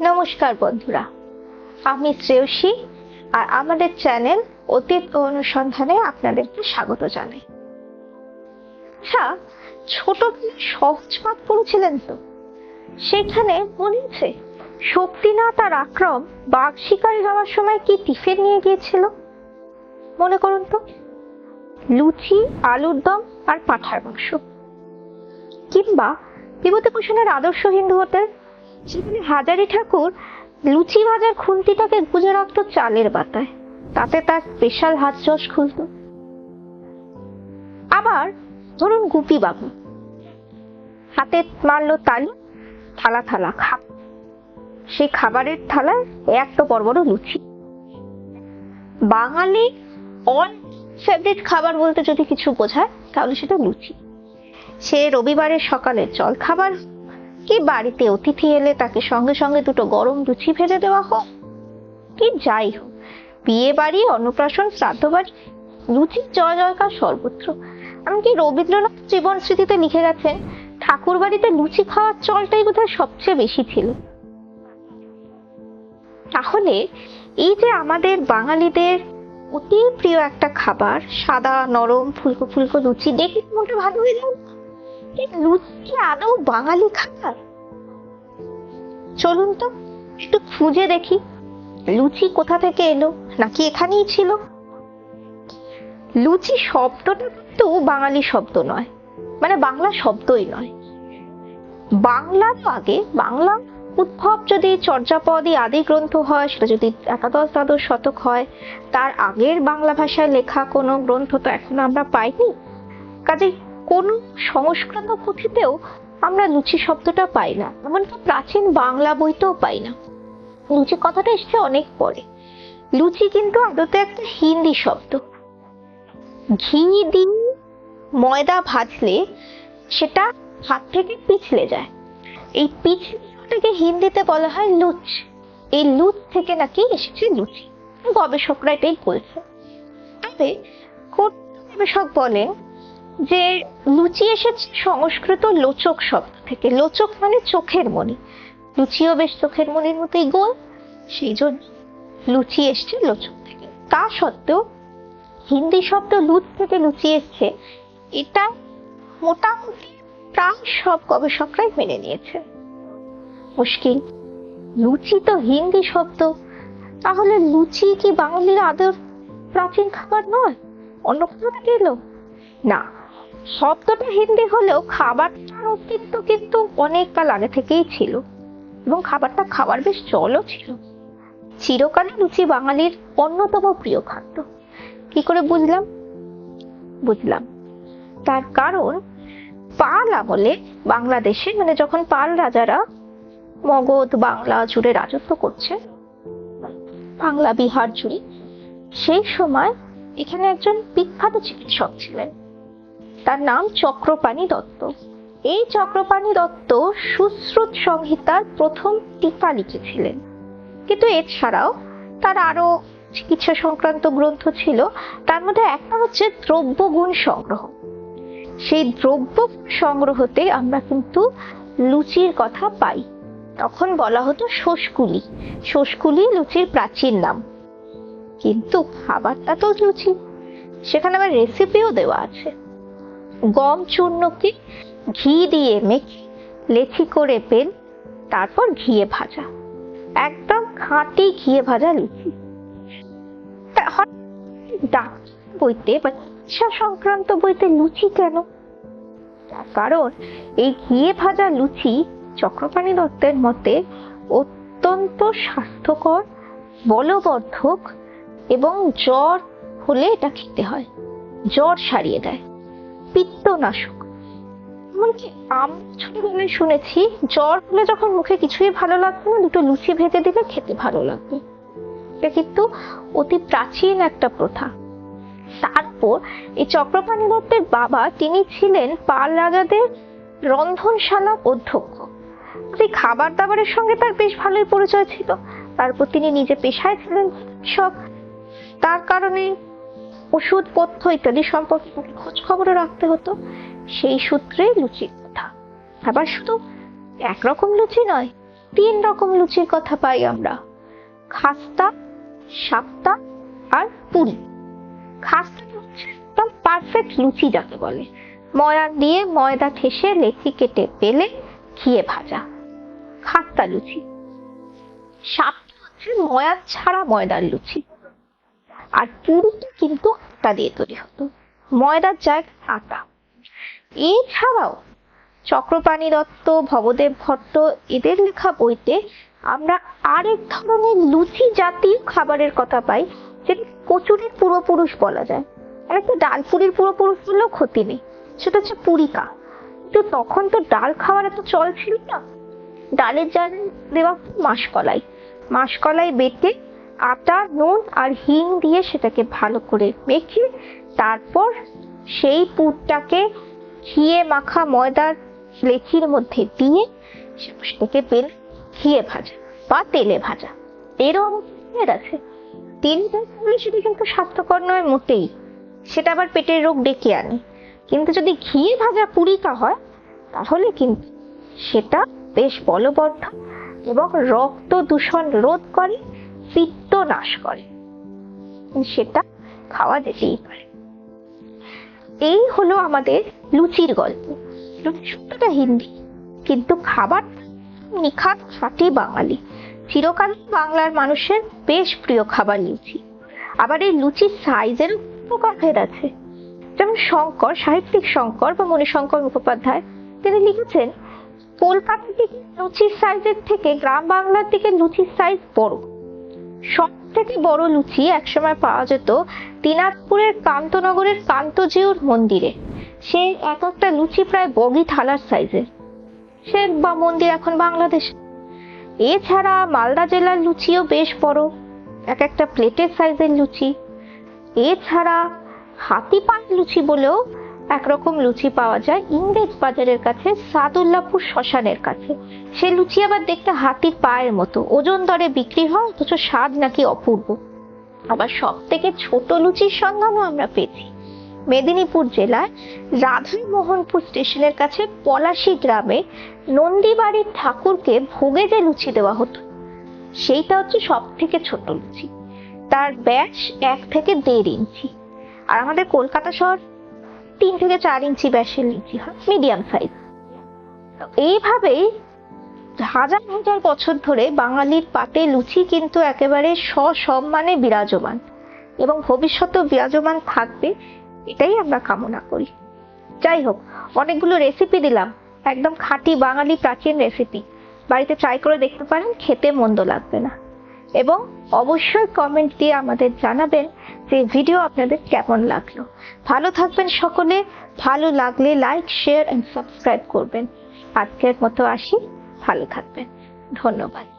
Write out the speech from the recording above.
নমস্কার বন্ধুরা, আমি শ্রেয়সী আর আমাদের চ্যানেল অতীত অনুসন্ধানে আপনাদেরকে স্বাগত জানাই। আচ্ছা ছোটবেলায় সহজ পাঠ পড়েছিলেন তো? সেখানে মনে আছে শক্তিনাথ আর আক্রম বাঘ শিকারে যাওয়ার সময় কি টিফিন নিয়ে গিয়েছিল? মনে করুন তো, লুচি, আলুর দম আর পাঠার মাংস। কিংবা বিভূতিভূষণের আদর্শ হিন্দু হোটেল সেখানে হাজারি ঠাকুর লুচি ভাজার খুন্তিটাকে গুজে রাখতো চালের বাতায় তাতে তার স্পেশাল হাত যশ খুলত আবার ধরুন গুপি বাবু হাতে মারলো তালি, থালা থালা খা। সেই খাবারের থালায় এত বড় বড় লুচি। বাঙালি অল ফেভারিট খাবার বলতে যদি কিছু বোঝায়, তাহলে সেটা লুচি। সে রবিবারের সকালে জল খাবার কি বাড়িতে অতিথি এলে তাকে সঙ্গে সঙ্গে দুটো গরম লুচি ভেজে দেওয়া হোক? কি যাই হোক, বিয়ে বাড়ি, অন্নপ্রাশন শ্রাদ্ধ বাড়ি লুচির জয় জয়কার সর্বত্র। এমনকি রবীন্দ্রনাথ জীবন স্মৃতিতে লিখে গেছেন ঠাকুর বাড়িতে লুচি খাওয়ার চলটাই বোধহয় সবচেয়ে বেশি ছিল? তাহলে এই যে আমাদের বাঙালিদের অতি প্রিয় একটা খাবার, সাদা, নরম, ফুলকো ফুলকো লুচি, দেখে মনটা ভালো হয়ে গেল? লুচি আদৌ বাঙালি খাবার? চলুন তো, একটু খুঁজে দেখি। লুচি কোথা থেকে এলো? নাকি এখানেই ছিল? লুচি শব্দটা বাঙালি শব্দ নয় মানে বাংলা শব্দই নয়। বাংলা তো আগে, বাংলা উদ্ভব যদি চর্যাপদী আদি গ্রন্থ হয়, সেটা যদি একাদশ, দ্বাদশ শতক হয়, তার আগের বাংলা ভাষায় লেখা কোনো গ্রন্থ তো এখন আমরা পাইনি? কাজে কোন সংস্কৃত পুঁথিতেও আমরা লুচি শব্দটা পাই না, এমনকি প্রাচীন বাংলা বইতেও পাই না। লুচি কথাটা এসছে অনেক পরে। লুচি কিন্তু আদতে একটা হিন্দি শব্দ। ঘি দিয়ে ময়দা ভাজলে সেটা হাত থেকে পিছলে যায়। এই পিছলেটাকে হিন্দিতে বলা হয় লুচ। এই লুচ থেকে নাকি এসেছে লুচি। গবেষকরা এটাই বলছে। তবে কোন গবেষক বলেন যে লুচি এসেছে সংস্কৃত লোচক শব্দ থেকে। লোচক মানে চোখের মণি। লুচিও বেশ চোখের মণির মতোই গোল, সেই জন্য লুচি এসছে লোচক থেকে। তা সত্ত্বেও হিন্দি শব্দ লুচ থেকে লুচি এসছে, এটা মোটামুটি প্রায় সব গবেষকরাই মেনে নিয়েছে। মুশকিল, লুচি তো হিন্দি শব্দ। তাহলে লুচি কি বাঙালির আদর প্রাচীন খাবার নয়? অন্য কোথাও থেকে এলো না। শব্দটা হিন্দি হলেও খাবারটার অস্তিত্ব কিন্তু অনেক কাল আগে থেকেই ছিল এবং খাবারটা খাবার বেশ চলও ছিল। চিরকালে লুচি বাঙালির অন্যতম প্রিয় খাদ্য। কি করে বুঝলাম? বুঝলাম। তার কারণ পাল আমলে বাংলাদেশে মানে যখন পাল রাজারা মগধ, বাংলা, জুড়ে রাজত্ব করছে বাংলা বিহার জুড়ে, সেই সময় এখানে একজন বিখ্যাত চিকিৎসক ছিলেন। তার নাম চক্রপাণি দত্ত। এই চক্রপাণি দত্ত সুশ্রুত সংহিতার প্রথম টিকা লিখেছিলেন। কিন্তু এছাড়াও তার আরও চিকিৎসা সংক্রান্ত গ্রন্থ ছিল, তার মধ্যে একটা হচ্ছে দ্রব্যগুণ সংগ্রহ। সেই দ্রব্য সংগ্রহতে আমরা কিন্তু লুচির কথা পাই। তখন বলা হতো শোষকুলি। শোষকুলি লুচির প্রাচীন নাম। কিন্তু খাবারটা তো লুচি। সেখানে আবার রেসিপিও দেওয়া আছে। গম চূর্ণকে ঘি দিয়ে মেখে লেচি করে পেন, তারপর ঘিয়ে ভাজা। একদম খাঁটি ঘিয়ে ভাজা লুচি। বইতে বা সংক্রান্ত বইতে লুচি কেন? কারণ এই ঘিয়ে ভাজা লুচি চক্রপাণি দত্তের মতে অত্যন্ত স্বাস্থ্যকর, বলবর্ধক এবং জ্বর হলে এটা খেতে হয়। জ্বর সারিয়ে দেয়। পিত্তনাশক। এমনকি আমি ছোটবেলায় শুনেছি, জ্বর হলে যখন মুখে কিছুই ভালো লাগবে না, দুটো লুচি ভেজে দিলে খেতে ভালো লাগবে। এটা কিন্তু অতি প্রাচীন একটা প্রথা। তারপর এই চক্রপাণি দত্তের বাবা তিনি ছিলেন পাল রাজাদের রন্ধনশালার অধ্যক্ষ। এই খাবার দাবারের সঙ্গে তার বেশ ভালোই পরিচয় ছিল। তারপর তিনি নিজে পেশায় ছিলেন সব তার কারণে ওষুধ পথ্য ইত্যাদি সম্পর্কে খোঁজ খবরও রাখতে হতো। সেই সূত্রে লুচির কথা। আবার শুধু একরকম লুচি নয় তিন রকম লুচির কথা পাই আমরা। খাস্তা, সাপ্তা আর পুরি। খাস্তা একদম পারফেক্ট লুচি যাকে বলে। ময়ান দিয়ে ময়দা ঠেসে লেচি কেটে পেলে ঘিয়ে ভাজা। খাস্তা লুচি। সাপটা হচ্ছে ময়ান ছাড়া ময়দার লুচি। আর পুরিটা কিন্তু আটা দিয়ে তৈরি হতো। ময়দার জায়গায় আটা। এছাড়াও চক্রপাণি দত্ত, ভবদেব ভট্ট, এদের লেখা বইতে আমরা আরেক ধরনের লুচি জাতীয় খাবারের কথা পাই, যেটা কচুরির পূর্বপুরুষ বলা যায়। আর একটা ডাল পুরির পূর্বপুরুষ বললেও ক্ষতি নেই, সেটা হচ্ছে পুরিকা। কিন্তু তখন তো ডাল খাওয়ার এত চল ছিল না। ডালের জায়গায় দেওয়া মাসকলাই। মাসকলাই বেটে আটা নুন আর হিং দিয়ে সেটাকে ভালো করে মেখে তারপর সেই পুরটাকে ঘিয়ে মাখা ময়দার লেচির মধ্যে দিয়ে সেটাকে বেল ঘিয়ে ভাজা বা তেলে ভাজা। এরও অবস্থা আছে তেল ভাজা সেটা কিন্তু স্বাস্থ্যকর নয় মোটেই। সেটা আবার পেটের রোগ ডেকে আনে। কিন্তু যদি ঘিয়ে ভাজা পুরিকা হয়, তাহলে কিন্তু সেটা বেশ বলবদ্ধ এবং রক্ত দূষণ রোধ করে পিত্ত নাশ করে। সেটা খাওয়া যেতেই পারে। এই হলো আমাদের লুচির গল্প। লুচি হিন্দি, কিন্তু খাবার নিখাত খাঁটি বাঙালি। চিরকাল বাংলার মানুষের বেশ প্রিয় খাবার লুচি। আবার এই লুচির সাইজের প্রকারভেদ আছে যেমন শঙ্কর, সাহিত্যিক শঙ্কর বা মণিশঙ্কর মুখোপাধ্যায়, তিনি লিখেছেন, কলকাতার দিকে লুচির সাইজের থেকে গ্রাম বাংলার দিকে লুচির সাইজ বড়। সব থেকে বড় লুচি একসময় পাওয়া যেত দিনাজপুরের কান্তনগরের কান্তজিউর মন্দিরে। সে এক একটা লুচি প্রায় বগি থালার সাইজের সে বা মন্দির এখন বাংলাদেশে। এছাড়া মালদা জেলার লুচিও বেশ বড় এক একটা প্লেটের সাইজের লুচি। এছাড়া হাতি পায়ের লুচি বলেও একরকম লুচি পাওয়া যায় ইংরেজ বাজারের কাছে, সাদুল্লাপুর শ্মশানের কাছে। সে লুচি আবার দেখতে হাতির পায়ের মতো। ওজন দরে বিক্রি হয়, অথচ স্বাদ নাকি অপূর্ব। আবার সব থেকে ছোট লুচির সন্ধানও আমরা পেয়েছি। মেদিনীপুর জেলায় রাধামোহনপুর স্টেশনের কাছে পলাশি গ্রামে নন্দীবাড়ির ঠাকুরকে ভোগে যে লুচি দেওয়া হতো, সেইটা হচ্ছে সব থেকে ছোট লুচি। তার ব্যাস এক থেকে দেড় ইঞ্চি। আর আমাদের কলকাতা শহর তিন থেকে চার ইঞ্চি ব্যাসের লুচি হয় মিডিয়াম সাইজ এইভাবেই হাজার হাজার বছর ধরে বাঙালির পাতে লুচি কিন্তু একেবারে সসম্মানে বিরাজমান এবং ভবিষ্যতেও বিরাজমান থাকবে, এটাই আমরা কামনা করি। যাই হোক, অনেকগুলো রেসিপি দিলাম, একদম খাঁটি বাঙালি প্রাচীন রেসিপি বাড়িতে ট্রাই করে দেখতে পারেন, খেতে মন্দ লাগবে না। এবং অবশ্যই কমেন্ট দিয়ে আমাদের জানাবেন যে ভিডিও আপনাদের কেমন লাগল। ভালো থাকবেন সকলে, ভালো লাগলে লাইক শেয়ার অ্যান্ড সাবস্ক্রাইব করবেন। আজকের মতো আসি, ভালো থাকবেন। ধন্যবাদ।